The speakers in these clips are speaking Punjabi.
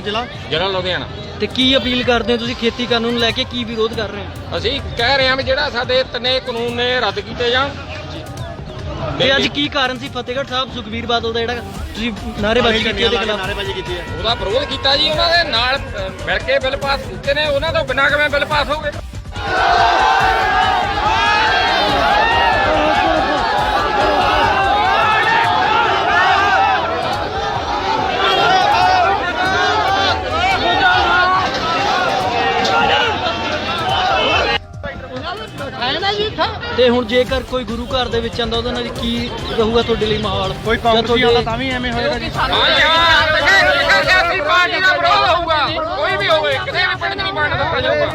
ਕਿਹੜਾ ਜ਼ਿਲ੍ਹਾ? ਜ਼ਿਲ੍ਹਾ ਲੁਧਿਆਣਾ। ਤੇ ਕੀ ਅਪੀਲ ਕਰਦੇ ਹੋ ਤੁਸੀਂ ਖੇਤੀ ਕਾਨੂੰਨ ਨੂੰ ਲੈ ਕੇ? ਕੀ ਵਿਰੋਧ ਕਰ ਰਹੇ ਹੋ? ਅਸੀਂ ਕਹਿ ਰਹੇ ਹਾਂ ਵੀ ਜਿਹੜਾ ਸਾਡੇ ਤਿੰਨੇ ਕਾਨੂੰਨ ਨੇ ਰੱਦ ਕੀਤੇ ਜਾਣ ਤੇ ਅੱਜ ਕੀ ਕਾਰਨ ਸੀ? ਫਤਿਹਗੜ੍ਹ ਸਾਹਿਬ ਸੁਖਵੀਰ ਬਾਦਲ ਦਾ ਜਿਹੜਾ ਤੁਸੀਂ ਨਾਅਰੇਬਾਜ਼ੀ ਕੀਤੀ ਉਹਦੇ ਖਿਲਾਫ? ਨਾਰੇਬਾਜ਼ੀ ਕੀਤੀ ਹੈ। ਉਹਦਾ ਵਿਰੋਧ ਕੀਤਾ ਜੀ ਉਹਨਾਂ ਦੇ ਨਾਲ ਮਿਲ ਕੇ ਬਿੱਲ ਪਾਸ ਕੀਤੇ ਨੇ ਉਹਨਾਂ ਤੋਂ ਬਿਨਾਂ ਕਿਵੇਂ ਬਿੱਲ ਪਾਸ ਹੋਗੇ ਤੇ ਹੁਣ ਜੇਕਰ ਕੋਈ ਗੁਰੂ ਘਰ ਦੇ ਵਿੱਚ ਆਂਦਾ ਉਹਦੇ ਨਾਲ ਕੀ ਰਹੂਗਾ ਤੁਹਾਡੇ ਲਈ ਮਾਹੌਲ ਕੋਈ ਕਾਂਗਰਸੀ ਵਾਲਾ ਤਾਂ ਵੀ ਐਵੇਂ ਹੋਏਗਾ ਜੀ ਹਾਂ ਜੀ ਹਾਂ ਤੇ ਸਿਆਸੀ ਪਾਰਟੀ ਦਾ ਵਿਰੋਧ ਹੋਊਗਾ ਕੋਈ ਵੀ ਹੋਵੇ ਕਿਸੇ ਵੀ ਪਿੰਡ ਨਹੀਂ ਬਣਨ ਦਿੱਤਾ ਜਾਊਗਾ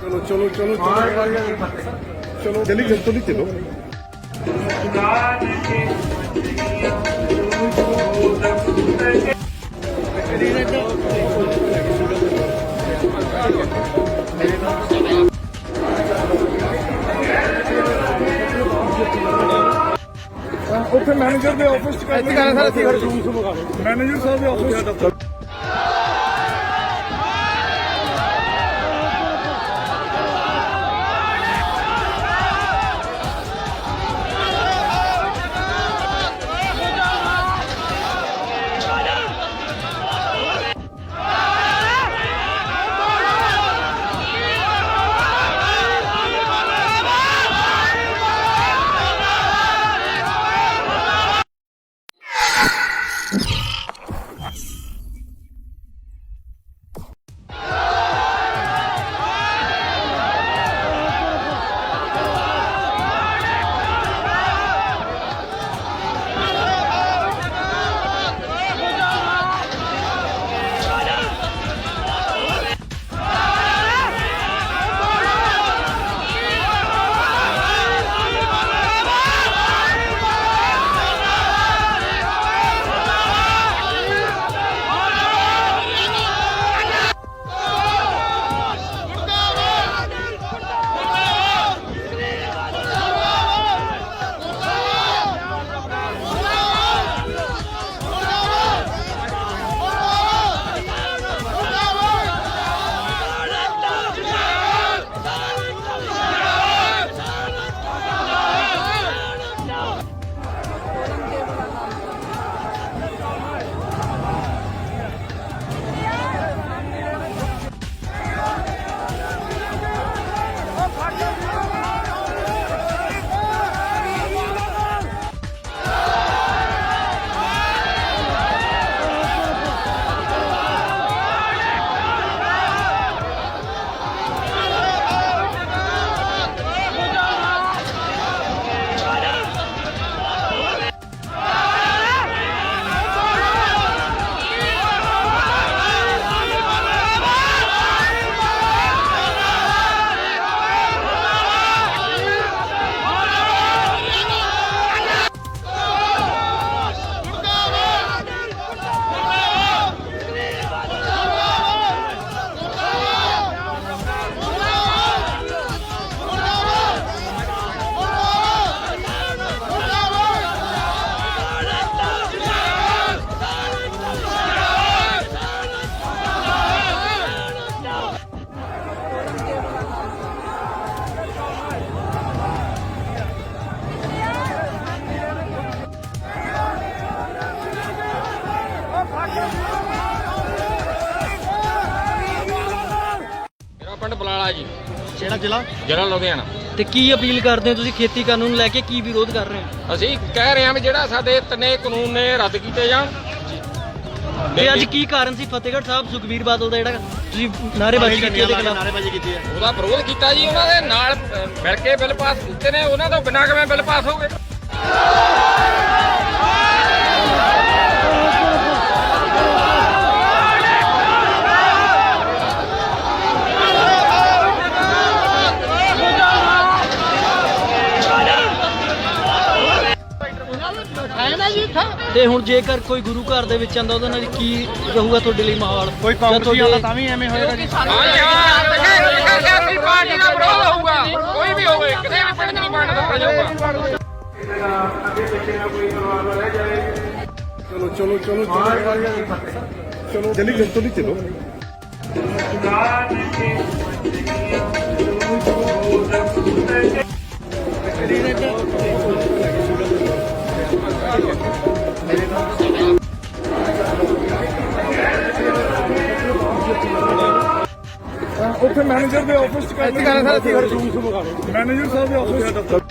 ਚਲੋ ਚਲੋ ਚਲੋ ਚਲੋ ਜਲਦੀ ਜਲਦੀ ਚਲੋ ਉੱਥੇ ਮੈਨੇਜਰ ਦੇ ਆਫਿਸ ਚ ਕਰ ਕਰ ਸਰ ਅਸੀਂ ਮੈਨੇਜਰ ਸਾਹਿਬ ਦੇ ਆਫਿਸ ਜ਼ਿਲ੍ਹਾ? ਜ਼ਿਲ੍ਹਾ ਲੁਧਿਆਣਾ। ਤੇ ਕੀ ਅਪੀਲ ਕਰਦੇ ਹੋ ਤੁਸੀਂ ਖੇਤੀ ਕਾਨੂੰਨ ਲੈ ਕੇ? ਕੀ ਵਿਰੋਧ ਕਰ ਰਹੇ ਹੋ? ਅਸੀਂ ਕਹਿ ਰਹੇ ਹਾਂ ਵੀ ਜਿਹੜਾ ਸਾਡੇ ਤਿੰਨੇ ਕਾਨੂੰਨ ਨੇ ਰੱਦ ਕੀਤੇ ਜਾਣ। ਤੇ ਅੱਜ ਕੀ ਕਾਰਨ ਸੀ? ਫਤਿਹਗੜ੍ਹ ਸਾਹਿਬ ਸੁਖਵੀਰ ਬਾਦਲ ਦਾ ਜਿਹੜਾ ਤੁਸੀਂ ਨਾਅਰੇਬਾਜ਼ੀ ਕੀਤੀ ਉਹਦੇ ਖਿਲਾਫ। ਨਾਰੇਬਾਜ਼ੀ ਕੀਤੀ ਹੈ। ਉਹਦਾ ਵਿਰੋਧ ਕੀਤਾ ਜੀ ਉਹਨਾਂ ਦੇ ਨਾਲ ਮਿਲ ਕੇ ਬਿੱਲ ਪਾਸ ਕੀਤੇ ਨੇ ਉਹਨਾਂ ਤੋਂ ਬਿਨਾਂ ਕਿਵੇਂ ਬਿੱਲ ਪਾਸ ਹੋਗੇ ਤੇ ਹੁਣ ਜੇਕਰ ਕੋਈ ਗੁਰੂ ਘਰ ਦੇ ਵਿੱਚ ਆਂਦਾ ਉਹਦੇ ਨਾਲ ਕੀ ਰਹੂਗਾ ਤੁਹਾਡੇ ਲਈ ਮਾਹੌਲ? ਕੋਈ ਕਾਂਗਰਸੀ ਵਾਲਾ ਤਾਂ ਵੀ ਐਵੇਂ ਹੋਏਗਾ ਜੀ। ਹਾਂ ਜੀ ਹਾਂ ਤੇ ਸਿਆਸੀ ਪਾਰਟੀ ਦਾ ਵਿਰੋਧ ਹੋਊਗਾ ਕੋਈ ਵੀ ਹੋਵੇ ਕਿਸੇ ਵੀ ਪਿੰਡ 'ਚ ਨਹੀਂ ਬਣਨ ਦਿੱਤਾ ਜਾਊਗਾ ਚਲੋ ਚਲੋ ਚਲੋ ਚਲੋ। ਜਲਦੀ ਜਲਦੀ ਚਲੋ। ਉੱਥੇ ਮੈਨੇਜਰ ਦੇ ਆਫਿਸ ਚ ਕਰ ਇੱਥੇ ਕਰ ਮੈਨੇਜਰ ਸਾਹਿਬ ਦੇ ਆਫਿਸ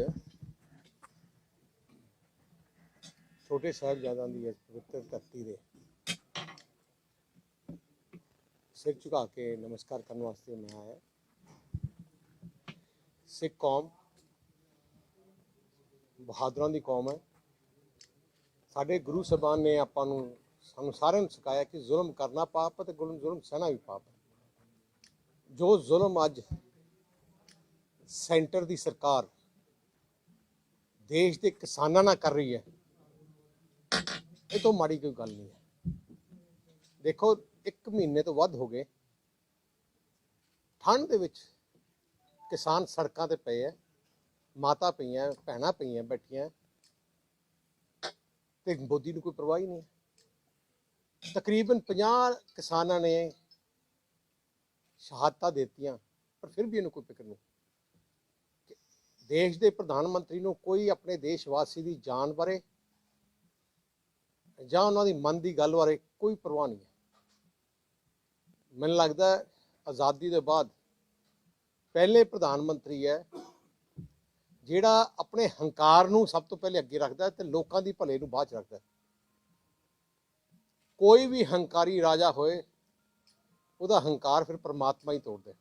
ਅੱਜ ਛੋਟੇ ਸਾਹਿਬਜ਼ਾਦਿਆਂ ਦੀ ਇਸ ਪਵਿੱਤਰ ਧਰਤੀ ਦੇ ਸਿਰ ਝੁਕਾ ਕੇ ਨਮਸਕਾਰ ਕਰਨ ਵਾਸਤੇ ਮੈਂ ਆਇਆ। ਸਿੱਖ ਕੌਮ ਬਹਾਦਰਾਂ ਦੀ ਕੌਮ ਹੈ। ਸਾਡੇ ਗੁਰੂ ਸਾਹਿਬਾਨ ਨੇ ਆਪਾਂ ਨੂੰ, ਸਾਨੂੰ ਸਾਰਿਆਂ ਨੂੰ ਸਿਖਾਇਆ ਕਿ ਜ਼ੁਲਮ ਕਰਨਾ ਪਾਪ ਹੈ ਤੇ ਜ਼ੁਲਮ ਜ਼ੁਲਮ ਸਹਿਣਾ ਵੀ ਪਾਪ ਹੈ। ਜੋ ਜ਼ੁਲਮ ਅੱਜ ਸੈਂਟਰ ਦੀ ਸਰਕਾਰ ਦੇਸ਼ ਦੇ ਕਿਸਾਨਾਂ ਨਾਲ ਕਰ ਰਹੀ ਹੈ। ਇਹ ਤੋਂ ਮਾੜੀ ਕੋਈ ਗੱਲ ਨਹੀਂ ਹੈ। ਦੇਖੋ, ਇੱਕ ਮਹੀਨੇ ਤੋਂ ਵੱਧ ਹੋ ਗਏ। ਠੰਡ ਦੇ ਵਿੱਚ ਕਿਸਾਨ ਸੜਕਾਂ ਤੇ ਪਏ ਐ ਮਾਤਾ ਪਈਆਂ, ਭੈਣਾਂ ਪਈਆਂ, ਬੈਠੀਆਂ। ਤੇ ਮੋਦੀ ਨੂੰ ਕੋਈ ਪਰਵਾਹ ਹੀ ਨਹੀਂ ਹੈ। ਤਕਰੀਬਨ 50 ਕਿਸਾਨਾਂ ਨੇ ਸ਼ਹਾਦਤਾਂ ਦਿੱਤੀਆਂ, ਪਰ ਫਿਰ ਵੀ ਇਹਨੂੰ ਕੋਈ ਫਿਕਰ ਨਹੀਂ। ਦੇਸ਼ ਦੇ ਪ੍ਰਧਾਨ ਮੰਤਰੀ ਨੂੰ ਕੋਈ ਆਪਣੇ ਦੇਸ਼ ਵਾਸੀ ਦੀ ਜਾਨ ਬਾਰੇ ਜਾਂ ਉਹਨਾਂ ਦੀ ਮਨ ਦੀ ਗੱਲ ਬਾਰੇ ਕੋਈ ਪਰਵਾਹ ਨਹੀਂ ਹੈ। ਮੈਨੂੰ ਲੱਗਦਾ ਆਜ਼ਾਦੀ ਦੇ ਬਾਅਦ ਪਹਿਲੇ ਪ੍ਰਧਾਨ ਮੰਤਰੀ ਹੈ ਜਿਹੜਾ ਆਪਣੇ ਹੰਕਾਰ ਨੂੰ ਸਭ ਤੋਂ ਪਹਿਲੇ ਅੱਗੇ ਰੱਖਦਾ ਹੈ ਤੇ ਲੋਕਾਂ ਦੀ ਭਲੇ ਨੂੰ ਬਾਅਦ ਚ ਰੱਖਦਾ ਕੋਈ ਵੀ ਹੰਕਾਰੀ ਰਾਜਾ ਹੋਏ, ਉਹਦਾ ਹੰਕਾਰ ਫਿਰ ਪ੍ਰਮਾਤਮਾ ਹੀ ਤੋੜਦਾ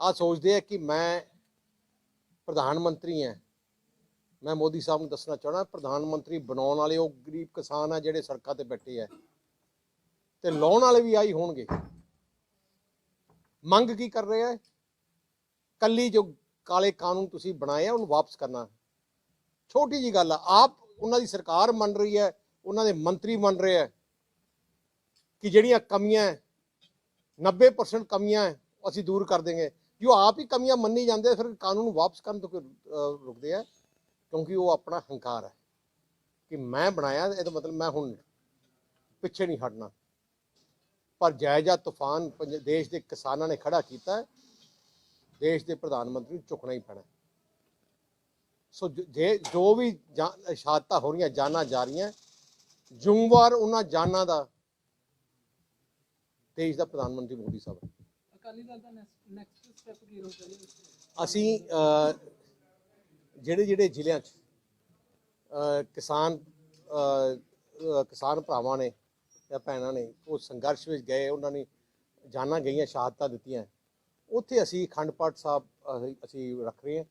ਆ ਸੋਚਦੇ ਆ ਕਿ ਮੈਂ ਪ੍ਰਧਾਨ ਮੰਤਰੀ ਹੈ ਮੈਂ ਮੋਦੀ ਸਾਹਿਬ ਨੂੰ ਦੱਸਣਾ ਚਾਹਣਾ ਪ੍ਰਧਾਨ ਮੰਤਰੀ ਬਣਾਉਣ ਵਾਲੇ ਉਹ ਗਰੀਬ ਕਿਸਾਨ ਆ ਜਿਹੜੇ ਸੜਕਾਂ ਤੇ ਬੈਠੇ ਆ ਤੇ ਲਾਉਣ ਵਾਲੇ ਵੀ ਆਈ ਹੋਣਗੇ। ਮੰਗ ਕੀ ਕਰ ਰਹੇ ਆ ਕੱਲੀ ਜੋ ਕਾਲੇ ਕਾਨੂੰਨ ਤੁਸੀਂ ਬਣਾਏ ਉਹਨੂੰ ਵਾਪਸ ਕਰਨਾ। ਛੋਟੀ ਜੀ ਗੱਲ ਆ ਆਪ ਉਹਨਾਂ ਦੀ ਸਰਕਾਰ ਮੰਨ ਰਹੀ ਹੈ ਉਹਨਾਂ ਦੇ ਮੰਤਰੀ ਮੰਨ ਰਹੇ ਆ ਕਿ ਜਿਹੜੀਆਂ ਕਮੀਆਂ ਹੈ, 90% ਕਮੀਆਂ ਅਸੀਂ ਦੂਰ ਕਰ ਦੇਂਗੇ। ਜੋ ਆਪ ਹੀ ਕਮੀਆਂ ਮੰਨੀ ਜਾਂਦੇ ਫਿਰ ਕਾਨੂੰਨ ਨੂੰ ਵਾਪਸ ਕਰਨ ਤੋਂ ਰੁਕਦੇ ਆ, ਕਿਉਂਕਿ ਉਹ ਆਪਣਾ ਹੰਕਾਰ ਹੈ ਕਿ ਮੈਂ ਬਣਾਇਆ, ਇਹਦਾ ਮਤਲਬ ਮੈਂ ਹੁਣ ਪਿੱਛੇ ਨਹੀਂ ਹਟਣਾ। ਪਰ ਜਾਇਜ਼ਾ ਤੂਫਾਨ ਪੰਜ- ਦੇਸ਼ ਦੇ ਕਿਸਾਨਾਂ ਨੇ ਖੜਾ ਕੀਤਾ ਦੇਸ਼ ਦੇ ਪ੍ਰਧਾਨ ਮੰਤਰੀ ਨੂੰ ਚੁੱਕਣਾ ਹੀ ਪੈਣਾ ਸੋ ਜੇ, ਜੋ ਵੀ ਸ਼ਹਾਦਤਾਂ ਹੋ ਰਹੀਆਂ, ਜਾਨਾਂ ਜਾ ਰਹੀਆਂ ਜ਼ਿੰਮੇਵਾਰ ਉਹਨਾਂ ਜਾਨਾਂ ਦਾ ਦੇਸ਼ ਦਾ ਪ੍ਰਧਾਨ ਮੰਤਰੀ ਮੋਦੀ ਸਾਹਿਬ ਅਕਾਲੀ ਦਲ ਦਾ ਨੈਕਸਟ ਸਟੈਪ ਕੀ ਹੋਣਾ ਚਾਹੀਦਾ ਅਸੀਂ ਜਿਹੜੇ ਜਿਹੜੇ ਜ਼ਿਲ੍ਹਿਆਂ 'ਚ ਕਿਸਾਨ ਕਿਸਾਨ ਭਰਾਵਾਂ ਨੇ ਜਾਂ ਭੈਣਾਂ ਨੇ ਉਹ ਸੰਘਰਸ਼ ਵਿੱਚ ਗਏ ਉਹਨਾਂ ਨੇ ਜਾਨਾਂ ਗਈਆਂ ਸ਼ਹਾਦਤਾਂ ਦਿੱਤੀਆਂ। ਉੱਥੇ ਅਸੀਂ ਅਖੰਡ ਪਾਠ ਸਾਹਿਬ ਅਸੀਂ- ਰੱਖ ਰਹੇ ਹਾਂ।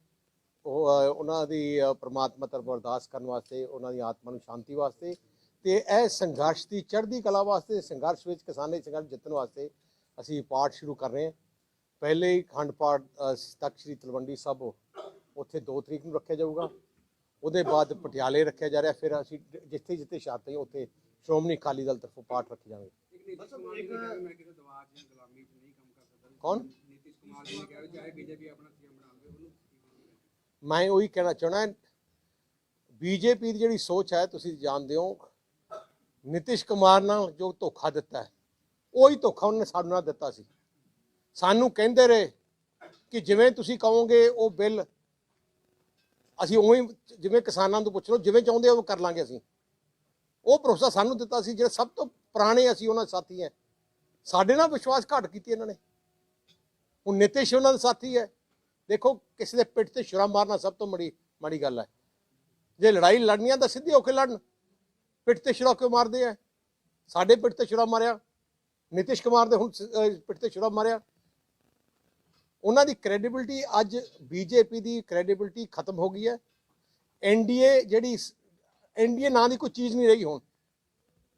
ਉਹ ਉਹਨਾਂ ਦੀ ਅਹ, ਪ੍ਰਮਾਤਮਾ ਤਰਫ ਅਰਦਾਸ ਕਰਨ ਵਾਸਤੇ ਉਹਨਾਂ ਦੀ ਆਤਮਾ ਨੂੰ ਸ਼ਾਂਤੀ ਵਾਸਤੇ। ਤੇ ਇਹ ਸੰਘਰਸ਼ ਦੀ ਚੜ੍ਹਦੀ ਕਲਾ ਵਾਸਤੇ ਸੰਘਰਸ਼ ਵਿੱਚ ਕਿਸਾਨੀ ਸੰਘਰਸ਼ ਜਿੱਤਣ ਵਾਸਤੇ ਅਸੀਂ ਪਾਠ ਸ਼ੁਰੂ ਕਰ ਰਹੇ ਹਾਂ। ਪਹਿਲੇ ਹੀ ਖੰਡ ਪਾਠ ਤਖਤ ਸ੍ਰੀ ਤਲਵੰਡੀ ਸਾਬੋ ਉੱਥੇ 2 ਤਰੀਕ ਨੂੰ ਰੱਖਿਆ ਜਾਊਗਾ। ਉਹਦੇ ਬਾਅਦ ਪਟਿਆਲੇ ਰੱਖਿਆ ਜਾ ਰਿਹਾ। ਫਿਰ ਅਸੀਂ ਜਿੱਥੇ ਜਿੱਥੇ ਸ਼ਾਤੇ ਉੱਥੇ ਸ਼੍ਰੋਮਣੀ ਅਕਾਲੀ ਦਲ ਤਰਫੋਂ ਪਾਠ ਰੱਖੇ ਜਾਣਗੇ। ਕੌਣ? ਮੈਂ ਉਹੀ ਕਹਿਣਾ ਚਾਹਣਾ ਬੀਜੇਪੀ ਦੀ ਜਿਹੜੀ ਸੋਚ ਹੈ ਤੁਸੀਂ ਜਾਣਦੇ ਹੋ ਨਿਤਿਸ਼ ਕੁਮਾਰ ਨਾਲ ਜੋ ਧੋਖਾ ਦਿੱਤਾ ਹੈ ਉਹੀ ਧੋਖਾ ਉਹਨੇ ਸਾਨੂੰ ਨਾਲ ਦਿੱਤਾ ਸੀ। ਸਾਨੂੰ ਕਹਿੰਦੇ ਰਹੇ ਕਿ ਜਿਵੇਂ ਤੁਸੀਂ ਕਹੋਗੇ ਉਹ ਬਿੱਲ, ਅਸੀਂ ਉਵੇਂ ਹੀ ਜਿਵੇਂ ਕਿਸਾਨਾਂ ਨੂੰ ਪੁੱਛ ਲਓ, ਜਿਵੇਂ ਚਾਹੁੰਦੇ ਉਹ ਕਰ ਲਾਂਗੇ ਅਸੀਂ। ਉਹ ਭਰੋਸਾ ਸਾਨੂੰ ਦਿੱਤਾ ਸੀ, ਜਿਹੜੇ ਸਭ ਤੋਂ ਪੁਰਾਣੇ ਅਸੀਂ ਉਹਨਾਂ ਸਾਥੀ ਹੈ ਸਾਡੇ ਨਾਲ ਵਿਸ਼ਵਾਸ ਘਾਟ ਕੀਤੀ ਇਹਨਾਂ ਨੇ। ਹੁਣ ਨਿਤਿਸ਼ ਉਹਨਾਂ ਦਾ ਸਾਥੀ ਹੈ ਦੇਖੋ, ਕਿਸੇ ਦੇ ਪਿੱਠ ਤੇ ਛੁਰਾ ਮਾਰਨਾ ਸਭ ਤੋਂ ਬੜੀ ਮਾੜੀ ਗੱਲ ਹੈ ਜੇ ਲੜਾਈ ਲੜਨੀ ਆ ਤਾਂ ਸਿੱਧੀ ਹੋ ਕੇ ਲੜਨ। ਪਿੱਠ ਤੇ ਛੁਰਾ ਕਿਉਂ ਮਾਰਦੇ ਆ ਸਾਡੇ ਪਿੱਠ ਤੇ ਛੁਰਾ ਮਾਰਿਆ। ਨਿਤਿਸ਼ ਕੁਮਾਰ ਦੇ ਹੁਣ ਸ- ਅਹ ਪਿੱਠ ਤੇ ਛੁਰਾ ਮਾਰਿਆ। ਉਹਨਾਂ ਦੀ ਕ੍ਰੈਡੀਬਿਲਟੀ ਅੱਜ ਬੀਜੇਪੀ ਦੀ ਕ੍ਰੈਡੀਬਿਲਟੀ ਖਤਮ ਹੋ ਗਈ ਹੈ। ਐਨਡੀਏ ਜਿਹੜੀ ਐਨਡੀਏ ਨਾਂ ਦੀ ਕੋਈ ਚੀਜ਼ ਨਹੀਂ ਰਹੀ ਹੁਣ।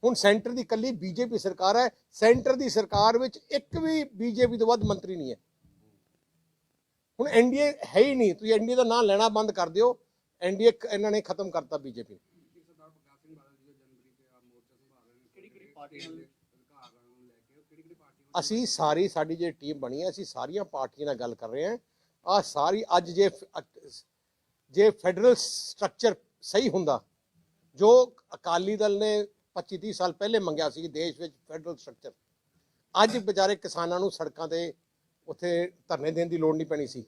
ਹੁਣ ਸੈਂਟਰ ਦੀ ਕੱਲੀ ਬੀਜੇਪੀ ਸਰਕਾਰ ਹੈ। ਸੈਂਟਰ ਦੀ ਸਰਕਾਰ ਵਿੱਚ ਇੱਕ ਵੀ ਬੀਜੇਪੀ ਤੋਂ ਵੱਧ ਮੰਤਰੀ ਨਹੀਂ ਹੈ। ਹੁਣ ਐਨਡੀਏ ਹੈ ਹੀ ਨਹੀਂ। ਤੁਸੀਂ ਐਨਡੀਏ ਦਾ ਨਾਂ ਲੈਣਾ ਬੰਦ ਕਰ ਦਿਓ। ਐਨਡੀਏ ਇਹਨਾਂ ਨੇ ਖਤਮ ਕਰਤਾ ਬੀਜੇਪੀ ਅਸੀਂ ਸਾਰੀ ਸਾਡੀ ਜਿਹੜੀ ਟੀਮ ਬਣੀ ਹੈ, ਅਸੀਂ ਸਾਰੀਆਂ ਪਾਰਟੀਆਂ ਨਾਲ ਗੱਲ ਕਰ ਰਹੇ ਹਾਂ। ਆ ਸਾਰੀ ਅੱਜ ਜੇ ਜੇ ਫੈਡਰਲ ਸਟਰਕਚਰ ਸਹੀ ਹੁੰਦਾ, ਜੋ ਅਕਾਲੀ ਦਲ ਨੇ 25 30 ਸਾਲ ਪਹਿਲੇ ਮੰਗਿਆ ਸੀ ਦੇਸ਼ ਵਿੱਚ ਫੈਡਰਲ ਸਟਰਕਚਰ, ਅੱਜ ਵਿਚਾਰੇ ਕਿਸਾਨਾਂ ਨੂੰ ਸੜਕਾਂ ਤੇ ਉੱਥੇ ਧਰਨੇ ਦੇਣ ਦੀ ਲੋੜ ਨਹੀਂ ਪੈਣੀ ਸੀ।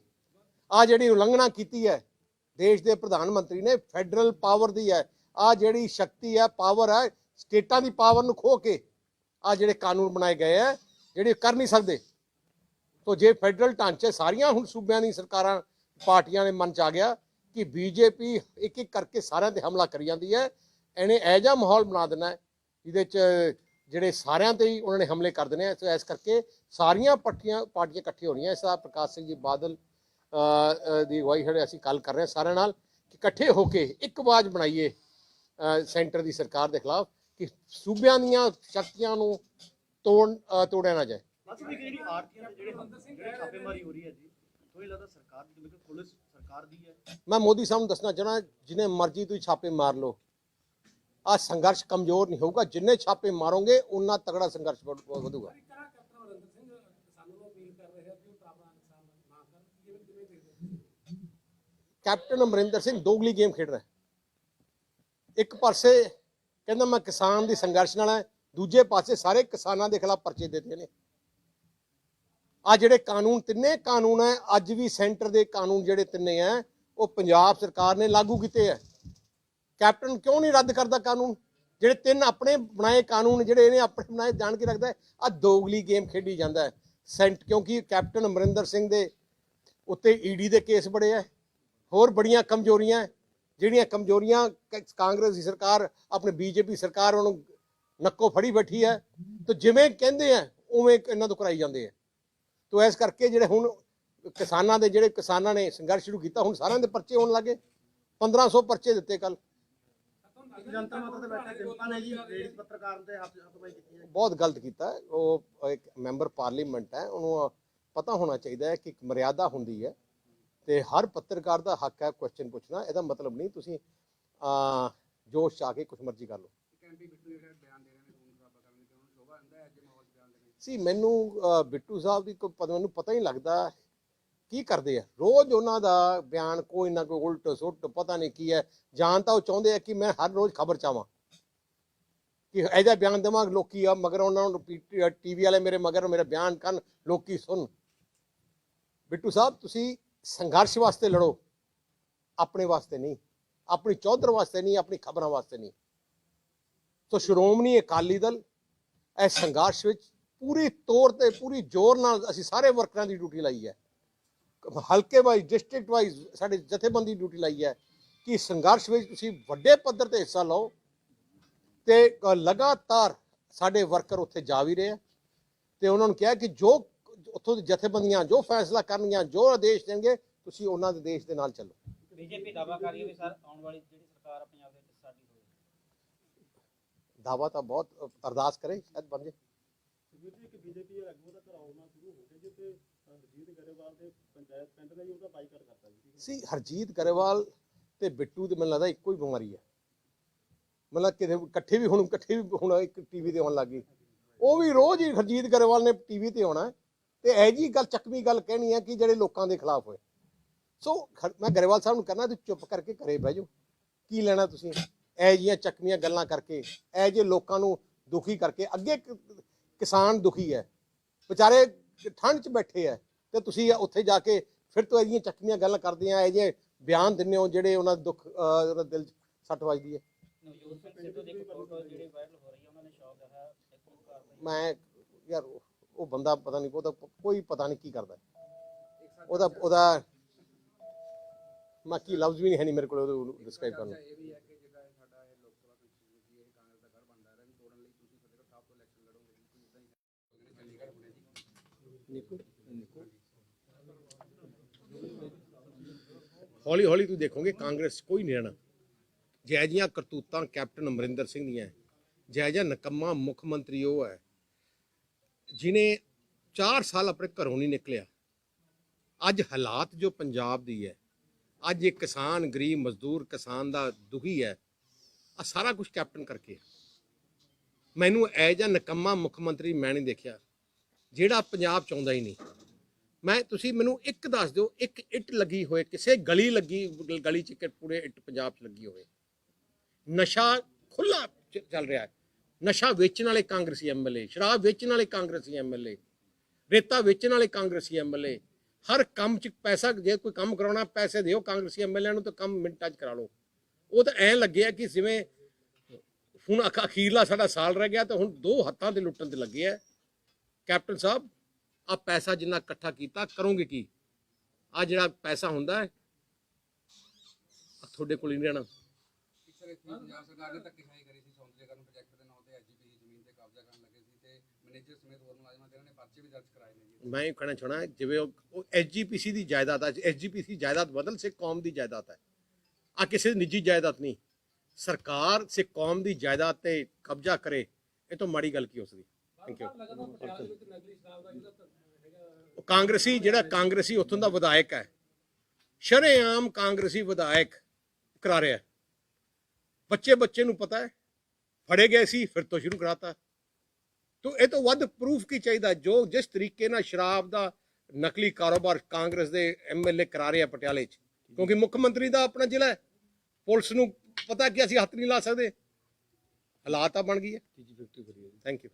ਆ ਜਿਹੜੀ ਉਲੰਘਣਾ ਕੀਤੀ ਹੈ, ਦੇਸ਼ ਦੇ ਪ੍ਰਧਾਨ ਮੰਤਰੀ ਨੇ ਫੈਡਰਲ ਪਾਵਰ ਦੀ ਹੈ ਆ ਜਿਹੜੀ ਸ਼ਕਤੀ ਹੈ, ਪਾਵਰ ਹੈ, ਸਟੇਟਾਂ ਦੀ ਪਾਵਰ ਨੂੰ ਖੋ ਕੇ ਆ ਜਿਹੜੇ ਕਾਨੂੰਨ ਬਣਾਏ ਗਏ ਹੈ ਜਿਹੜੇ ਕਰ ਨਹੀਂ ਸਕਦੇ। ਤੋ ਜੇ ਫੈਡਰਲ ਢਾਂਚੇ ਸਾਰੀਆਂ ਹੁਣ ਸੂਬਿਆਂ ਦੀ ਸਰਕਾਰਾਂ, ਪਾਰਟੀਆਂ ਦੇ ਮਨ ਚ ਆ ਗਿਆ ਕਿ ਬੀਜੇਪੀ ਇੱਕ ਇੱਕ ਕਰਕੇ ਸਾਰਿਆਂ ਤੇ ਹਮਲਾ ਕਰੀ ਜਾਂਦੀ ਹੈ, ਇਹਨੇ ਇਹੋ ਜਿਹਾ ਮਾਹੌਲ ਬਣਾ ਦੇਣਾ ਜਿਹਦੇ ਚ ਜਿਹੜੇ ਸਾਰਿਆਂ ਤੇ ਹੀ ਉਹਨਾਂ ਨੇ ਹਮਲੇ ਕਰ ਦੇਣੇ ਆ। ਸੋ ਇਸ ਕਰਕੇ ਸਾਰੀਆਂ ਪਾਰਟੀਆਂ ਪਾਰਟੀਆਂ ਇਕੱਠੀਆਂ ਹੋਣੀਆਂ ਇਸ ਦਾ ਪ੍ਰਕਾਸ਼ ਸਿੰਘ ਜੀ ਬਾਦਲ ਦੀ ਅਗਵਾਈ ਹੇਠ ਅਸੀਂ ਗੱਲ ਕਰ ਰਹੇ ਹਾਂ ਸਾਰਿਆਂ ਨਾਲ ਕਿ ਇਕੱਠੇ ਹੋ ਕੇ ਇੱਕ ਆਵਾਜ਼ ਬਣਾਈਏ ਸੈਂਟਰ ਦੀ ਸਰਕਾਰ ਦੇ ਖਿਲਾਫ। ਕਿ ਸੂਬਿਆਂ ਦੀਆਂ ਸ਼ਕਤੀਆਂ ਨੂੰ ਤੋੜ ਤੋੜਿਆ ਨਾ ਜਾਏ। ਬਸ ਵੀ ਜਿਹੜੀ ਆਰਤੀਆਂ ਦੇ ਜਿਹੜੇ ਜਿਹੜੇ ਛਾਪੇਮਾਰੀ ਹੋ ਰਹੀ ਹੈ ਜੀ ਤੁਹਾਨੂੰ ਲੱਗਦਾ ਸਰਕਾਰ ਦੀ ਜਿਵੇਂ ਕਿ ਪੁਲਿਸ ਸਰਕਾਰ ਦੀ ਹੈ? ਮੈਂ ਮੋਦੀ ਸਾਹਿਬ ਨੂੰ ਦੱਸਣਾ ਚਾਹਣਾ ਜਿਨੇ ਮਰਜ਼ੀ ਤੁਸੀਂ ਛਾਪੇ ਮਾਰ ਲਓ। ਆ ਸੰਘਰਸ਼ ਕਮਜ਼ੋਰ ਨਹੀਂ ਹੋਊਗਾ ਜਿੰਨੇ ਛਾਪੇ ਮਾਰੋਗੇ ਉਨਾ ਤਗੜਾ ਸੰਘਰਸ਼ ਵਧ- ਵਧੂਗਾ। ਕੈਪਟਨ ਅਮਰਿੰਦਰ ਸਿੰਘ ਦੋਗਲੀ ਗੇਮ ਖੇਡ ਰਿਹਾ ਹੈ। ਇੱਕ ਪਾਸੇ ਕਹਿੰਦਾ ਮੈਂ ਕਿਸਾਨ ਦੀ ਸੰਘਰਸ਼ ਨਾਲ ਹੈ ਦੂਜੇ ਪਾਸੇ ਸਾਰੇ ਕਿਸਾਨਾਂ ਦੇ ਖਿਲਾਫ ਪਰਚੇ ਦਿੱਤੇ ਨੇ। ਆ ਜਿਹੜੇ ਕਾਨੂੰਨ, ਤਿੰਨੇ ਕਾਨੂੰਨ ਹੈ ਅੱਜ ਵੀ ਸੈਂਟਰ ਦੇ ਕਾਨੂੰਨ ਜਿਹੜੇ ਤਿੰਨੇ ਹੈ ਉਹ ਪੰਜਾਬ ਸਰਕਾਰ ਨੇ ਲਾਗੂ ਕੀਤੇ ਹੈ ਕੈਪਟਨ ਕਿਉਂ ਨਹੀਂ ਰੱਦ ਕਰਦਾ ਕਾਨੂੰਨ? ਜਿਹੜੇ ਤਿੰਨ ਆਪਣੇ ਬਣਾਏ ਕਾਨੂੰਨ, ਜਿਹੜੇ ਇਹਨੇ ਆਪਣੇ ਬਣਾਏ, ਜਾਣ ਕੇ ਰੱਖਦਾ ਆ ਦੋਗਲੀ ਗੇਮ ਖੇਡੀ ਜਾਂਦਾ ਸੈਂਟ ਕਿਉਂਕਿ ਕੈਪਟਨ ਅਮਰਿੰਦਰ ਸਿੰਘ ਦੇ ਉੱਤੇ ਈਡੀ ਦੇ ਕੇਸ ਬੜੇ ਹੈ ਹੋਰ ਬੜੀਆਂ ਕਮਜ਼ੋਰੀਆਂ ਜਿਹੜੀਆਂ ਕਮਜ਼ੋਰੀਆਂ ਕਾਂਗਰਸ ਦੀ ਸਰਕਾਰ, ਆਪਣੇ ਬੀਜੇਪੀ ਸਰਕਾਰ ਉਹਨੂੰ ਨੱਕੋ ਫੜੀ ਬੈਠੀ ਹੈ, ਤੇ ਜਿਵੇਂ ਕਹਿੰਦੇ ਆ, ਉਵੇਂ ਇਹਨਾਂ ਤੋਂ ਕਰਾਈ ਜਾਂਦੇ ਆ। ਤੋ ਇਸ ਕਰਕੇ ਜਿਹੜੇ ਹੁਣ ਕਿਸਾਨਾਂ ਦੇ ਜਿਹੜੇ ਕਿਸਾਨਾਂ ਨੇ ਸੰਘਰਸ਼ ਸ਼ੁਰੂ ਕੀਤਾ, ਹੁਣ ਸਾਰਿਆਂ ਦੇ ਪਰਚੇ ਹੋਣ ਲੱਗੇ 1500 ਪਰਚੇ ਦਿੱਤੇ ਕੱਲ ਜਨਤਾ ਮਾਤਾ ਤੇ ਬੈਠੇ ਡਿੰਪਾ ਨੇ ਜੀ ਲੇਡੀਜ਼ ਪੱਤਰਕਾਰ ਤੇ ਹੱਥਬਾਈ ਕੀਤੀ ਹੈ ਬਹੁਤ ਗਲਤ ਕੀਤਾ। ਉਹ ਇੱਕ ਮੈਂਬਰ ਪਾਰਲੀਮੈਂਟ ਹੈ, ਉਹਨੂੰ ਪਤਾ ਹੋਣਾ ਚਾਹੀਦਾ ਹੈ ਕਿ ਇੱਕ ਮਰਿਆਦਾ ਹੁੰਦੀ ਹੈ। ਤੇ ਹਰ ਪੱਤਰਕਾਰ ਦਾ ਹੱਕ ਹੈ ਕੁਐਸਚਨ ਪੁੱਛਣਾ ਇਹਦਾ ਮਤਲਬ ਨਹੀਂ ਤੁਸੀਂ ਆ ਜੋਸ਼ 'ਚ ਆ ਕੇ ਕੁਝ ਮਰਜ਼ੀ ਕਰ ਲਓ। ਸੀ ਮੈਨੂੰ ਬਿੱਟੂ ਸਾਹਿਬ ਦੀ ਕੋਈ ਪਤਾ ਮੈਨੂੰ ਪਤਾ ਹੀ ਲੱਗਦਾ ਕੀ ਕਰਦੇ ਆ। ਰੋਜ਼ ਉਹਨਾਂ ਦਾ ਬਿਆਨ ਕੋਈ ਨਾ ਕੋਈ ਉਲਟ ਸੁੱਟ ਪਤਾ ਨਹੀਂ ਕੀ ਹੈ। ਜਾਣ ਤਾਂ ਉਹ ਚਾਹੁੰਦੇ ਆ ਕਿ ਮੈਂ ਹਰ ਰੋਜ਼ ਖਬਰ ਚਾਵਾਂ। ਕਿ ਇਹਦਾ ਬਿਆਨ ਦੇਵਾਂ ਲੋਕੀ ਆ ਮਗਰ ਉਹਨਾਂ ਨੂੰ ਟੀਵੀ ਵਾਲੇ ਮੇਰੇ ਮਗਰ ਮੇਰਾ ਬਿਆਨ ਕਰਨ ਲੋਕੀ ਸੁਣ ਬਿੱਟੂ ਸਾਹਿਬ ਤੁਸੀਂ ਸੰਘਰਸ਼ ਵਾਸਤੇ ਲੜੋ। ਆਪਣੇ ਵਾਸਤੇ ਨਹੀਂ। ਆਪਣੀ ਚੌਧਰ ਵਾਸਤੇ ਨਹੀਂ, ਆਪਣੀ ਖਬਰਾਂ ਵਾਸਤੇ ਨਹੀਂ। ਸੋ ਸ਼੍ਰੋਮਣੀ ਅਕਾਲੀ ਦਲ ਇਹ ਸੰਘਰਸ਼ ਵਿੱਚ ਪੂਰੀ ਤੌਰ ਤੇ, ਪੂਰੀ ਜ਼ੋਰ ਨਾਲ ਅਸੀਂ ਸਾਰੇ ਵਰਕਰਾਂ ਦੀ ਡਿਊਟੀ ਲਾਈ ਹੈ। ਹਲਕੇ ਵਾਈਜ਼ ਡਿਸਟ੍ਰਿਕਟ ਵਾਈਜ਼ ਸਾਡੇ ਜਥੇਬੰਦੀ ਡਿਊਟੀ ਲਾਈ ਹੈ ਕਿ ਸੰਘਰਸ਼ ਵਿੱਚ ਤੁਸੀਂ ਵੱਡੇ ਪੱਧਰ ਤੇ ਹਿੱਸਾ ਲਓ ਤੇ ਲਗਾਤਾਰ ਸਾਡੇ ਵਰਕਰ ਉੱਥੇ ਜਾ ਵੀ ਰਹੇ ਆ ਤੇ ਉਹਨਾਂ ਨੂੰ ਕਿਹਾ ਕਿ ਜੋ ਉੱਥੋਂ ਦੀ ਜਥੇਬੰਦੀਆਂ ਜੋ ਫੈਸਲਾ ਕਰਨਗੀਆਂ ਜੋ ਆਦੇਸ਼ ਦੇਣਗੇ ਤੁਸੀਂ ਉਹਨਾਂ ਦੇ ਦੇਸ਼ ਦੇ ਨਾਲ ਚੱਲੋ। ਬੀਜੇਪੀ ਦਾਵਾ ਕਰ ਰਹੀ ਹੈ ਵੀ ਸਰ ਆਉਣ ਵਾਲੀ ਜਿਹੜੀ ਸਰਕਾਰ ਆ ਪੰਜਾਬ ਦੇ ਵਿੱਚ ਸਾਡੀ ਹੋਵੇ। ਦਾਵਾ ਤਾਂ ਬਹੁਤ ਅਰਦਾਸ ਕਰੇ ਸ਼ਾਇਦ ਬਣ ਜੇ। ਵੀਰ ਜੀ ਇੱਕ ਬੀਜੇਪੀ ਆਗੂ ਦਾ ਘਰ ਆਉਣਾ ਸ਼ੁਰੂ ਹੋ ਗਿਆ ਜੀ ਤੇ ਹਰਜੀਤ ਗਰੇਵਾਲ ਦੇ ਪੰਚਾਇਤ ਪਿੰਡ ਨੇ ਜੀ ਉਹਦਾ ਬਾਈਕਾਟ ਕਰਤਾ ਜੀ। ਸੀ ਹਰਜੀਤ ਗਰੇਵਾਲ ਤੇ ਬਿੱਟੂ ਦੇ ਮੈਨੂੰ ਲੱਗਦਾ ਇੱਕੋ ਹੀ ਬਿਮਾਰੀ ਹੈ ਮਤਲਬ ਕਿ ਇਕੱਠੇ ਵੀ ਹੁਣ ਇਕੱਠੇ ਵੀ ਹੁਣ ਇੱਕ ਟੀਵੀ ਤੇ ਆਉਣ ਲੱਗੀ ਉਹ ਵੀ ਰੋਜ਼ ਹੀ ਹਰਜੀਤ ਗਰੇਵਾਲ ਨੇ ਟੀਵੀ ਤੇ ਆਉਣਾ। ਹੈ ਤੇ ਇਹ ਜੀ ਗੱਲ ਚੱਕਵੀਂ ਗੱਲ ਕਹਿਣੀ ਹੈ ਕਿ ਜਿਹੜੇ ਲੋਕਾਂ ਦੇ ਖਿਲਾਫ ਹੋਏ। ਸੋ ਮੈਂ ਗਰੇਵਾਲ ਸਾਹਿਬ ਨੂੰ ਕਰਨਾ ਤੁਸੀਂ ਚੁੱਪ ਕਰਕੇ ਘਰੇ ਬਹਿ ਜਾਓ। ਕੀ ਲੈਣਾ ਤੁਸੀਂ? ਇਹ ਜੀਆਂ ਚੱਕਵੀਆਂ ਗੱਲਾਂ ਕਰਕੇ ਇਹ ਜੇ ਲੋਕਾਂ ਨੂੰ ਦੁਖੀ ਕਰਕੇ ਅੱਗੇ ਕਿਸਾਨ ਦੁਖੀ ਹੈ ਵਿਚਾਰੇ ਠੰਡ 'ਚ ਬੈਠੇ ਹੈ ਤੇ ਤੁਸੀਂ ਉੱਥੇ ਜਾ ਕੇ ਫਿਰ ਤੋਂ ਇਹਦੀਆਂ ਚੱਕੀਆਂ ਗੱਲਾਂ ਕਰਦੇ ਆ ਇਹ ਜੇ ਬਿਆਨ ਦਿੰਦੇ ਹੋ ਜਿਹੜੇ ਉਹਨਾਂ ਦੇ ਦੁੱਖ ਉਹਨਾਂ ਦਿਲ 'ਚ ਸੱਟ ਵੱਜਦੀ ਹੈ। ਮੈਂ ਯਾਰ ਉਹ- ਬੰਦਾ ਪਤਾ ਨਹੀਂ ਉਹਦਾ ਕੋਈ ਪਤਾ ਨਹੀਂ ਕੀ ਕਰਦਾ। ਉਹਦਾ ਉਹਦਾ ਮੈਂ ਕੀ ਲਫ਼ਜ਼ ਵੀ ਨਹੀਂ ਹੈ ਨਹੀਂ ਮੇਰੇ ਕੋਲ ਉਹਨੂੰ ਡਿਸਕ੍ਰਾਈਬ ਕਰਨ ਹੌਲੀ ਹੌਲੀ ਤੁਸੀਂ ਦੇਖੋਗੇ ਕਾਂਗਰਸ ਕੋਈ ਨਹੀਂ ਰਹਿਣਾ। ਜੈ ਜੀਆਂ ਕਰਤੂਤਾਂ ਕੈਪਟਨ ਅਮਰਿੰਦਰ ਸਿੰਘ ਦੀਆਂ। ਜੈ ਜਿਹਾ ਨਕੰਮਾ ਮੁੱਖ ਮੰਤਰੀ ਉਹ ਹੈ ਜਿਨੇ 4 ਸਾਲ ਆਪਣੇ ਘਰੋਂ ਨਹੀਂ ਨਿਕਲਿਆ, ਅੱਜ ਹਾਲਾਤ ਜੋ ਪੰਜਾਬ ਦੀ ਹੈ, ਅੱਜ ਇੱਕ ਕਿਸਾਨ, ਗਰੀਬ, ਮਜ਼ਦੂਰ, ਕਿਸਾਨ ਦਾ ਦੁਖੀ ਹੈ ਆ ਸਾਰਾ ਕੁਝ ਕੈਪਟਨ ਕਰਕੇ ਮੈਨੂੰ ਐ ਜਾਂ ਨਕੰਮਾ ਮੁੱਖ ਮੰਤਰੀ ਮੈਂ ਨਹੀਂ ਦੇਖਿਆ, ਜਿਹੜਾ ਪੰਜਾਬ ਚਾਹੁੰਦਾ ਹੀ ਨਹੀਂ। ਮੈਂ, ਤੁਸੀਂ ਮੈਨੂੰ ਇੱਕ ਦੱਸ ਦਿਓ, ਇੱਕ ਇੱਟ ਲੱਗੀ ਹੋਏ, ਕਿਸੇ ਗਲੀ ਲੱਗੀ, ਗਲੀ ਚ ਪੂਰੇ ਇੱਟ ਪੰਜਾਬ ਚ ਲੱਗੀ ਹੋਵੇ। ਨਸ਼ਾ ਖੁੱਲਾ ਚੱਲ ਰਿਹਾ ਹੈ। ਨਸ਼ਾ ਵੇਚਣ ਵਾਲੇ ਕਾਂਗਰਸੀ ਐਮਐਲਏ ਸ਼ਰਾਬ ਵੇਚਣ ਵਾਲੇ ਕਾਂਗਰਸੀ ਐਮਐਲਏ ਰੇਤਾ ਵੇਚਣ ਵਾਲੇ ਕਾਂਗਰਸੀ ਐਮਐਲਏ ਹਰ ਕੰਮ ਚ ਪੈਸਾ ਜੇ ਕੋਈ ਕੰਮ ਕਰਾਉਣਾ, ਪੈਸੇ ਦਿਓ ਕਾਂਗਰਸੀ ਐਮਐਲਏ ਨੂੰ ਤਾਂ ਕੰਮ ਮਿੰਟਾਂ ਚ ਕਰਾ ਲਓ। ਉਹ ਤਾਂ ਐਂ ਲੱਗਿਆ ਕਿ ਜਿਵੇਂ ਹੁਣ ਅਖੀਰਲਾ ਸਾਡਾ ਸਾਲ ਰਹਿ ਗਿਆ ਤਾਂ ਹੁਣ ਦੋ ਹੱਥਾਂ ਤੇ ਲੁੱਟਣ ਤੇ ਲੱਗੇ ਆ। ਕੈਪਟਨ ਸਾਹਿਬ ਆ ਪੈਸਾ ਜਿੰਨਾ ਇਕੱਠਾ ਕੀਤਾ, ਕਰੋਗੇ ਕੀ? ਆ ਜਿਹੜਾ ਪੈਸਾ ਹੁੰਦਾ ਹੈ ਤੁਹਾਡੇ ਕੋਲ ਹੀ ਨਹੀਂ ਰਹਿਣਾ ਸਰ ਇੱਥੇ ਪੰਜਾਬ ਸਰਕਾਰ ਨੇ ਧੱਕੇਸ਼ਾਹੀ ਕਰੀ ਸੀ ਸੌਂਦਰਯਕਰਨ ਪ੍ਰੋਜੈਕਟ ਦੇ ਨਾਂ ਤੇ ਐਜੀਪੀਸੀ ਜ਼ਮੀਨ ਤੇ ਕਬਜ਼ਾ ਕਰਨ ਲੱਗੇ ਸੀ ਤੇ ਮੈਨੇਜਰ ਸਮੇਤ ਹੋਰ ਮੁਲਾਜ਼ਮਾਂ ਤੇ ਇਹਨਾਂ ਨੇ ਪਰਚੇ ਵੀ ਦਰਜ ਕਰਾਏ ਨੇ ਜੀ। ਮੈਂ ਇਹ ਕਹਿਣਾ ਚਾਹਣਾ ਜਿਵੇਂ ਉਹ ਐਸਜੀਪੀਸੀ ਦੀ ਜਾਇਦਾਦ ਹੈ ਐਸਜੀਪੀਸੀ ਜਾਇਦਾਦ ਬਦਲ ਸੇ ਕੌਮ ਦੀ ਜਾਇਦਾਦ ਹੈ ਆ ਕਿਸੇ ਨਿੱਜੀ ਜਾਇਦਾਦ ਨਹੀਂ। ਸਰਕਾਰ ਸੇ ਕੌਮ ਦੀ ਜਾਇਦਾਦ ਤੇ ਕਬਜ਼ਾ ਕਰੇ, ਇਹ ਤੋਂ ਮਾੜੀ ਗੱਲ ਕੀ ਹੋ ਸਕਦੀ? ਥੈਂਕ ਯੂ ਕਾਂਗਰਸੀ ਜਿਹੜਾ ਕਾਂਗਰਸੀ ਉੱਥੋਂ ਦਾ ਵਿਧਾਇਕ ਹੈ, ਸ਼ਰੇਆਮ ਕਾਂਗਰਸੀ ਵਿਧਾਇਕ ਕਰਾ ਰਿਹਾ ਬੱਚੇ ਬੱਚੇ ਨੂੰ ਪਤਾ ਹੈ, ਫੜੇ ਗਏ ਸੀ, ਫਿਰ ਤੋਂ ਸ਼ੁਰੂ ਕਰਾਤਾ। ਤੋ ਇਹ ਤੋਂ ਵੱਧ ਪ੍ਰੂਫ ਕੀ ਚਾਹੀਦਾ? ਜੋ ਜਿਸ ਤਰੀਕੇ ਨਾਲ ਸ਼ਰਾਬ ਦਾ ਨਕਲੀ ਕਾਰੋਬਾਰ ਕਾਂਗਰਸ ਦੇ ਐਮਐਲਏ ਕਰਾ ਰਹੇ ਆ ਪਟਿਆਲੇ 'ਚ ਕਿਉਂਕਿ ਮੁੱਖ ਮੰਤਰੀ ਦਾ ਆਪਣਾ ਜ਼ਿਲ੍ਹਾ ਹੈ ਪੁਲਿਸ ਨੂੰ ਪਤਾ ਕਿ ਅਸੀਂ ਹੱਥ ਨਹੀਂ ਲਾ ਸਕਦੇ। ਹਾਲਾਤ ਆ ਬਣ ਗਈ ਹੈ। Thank you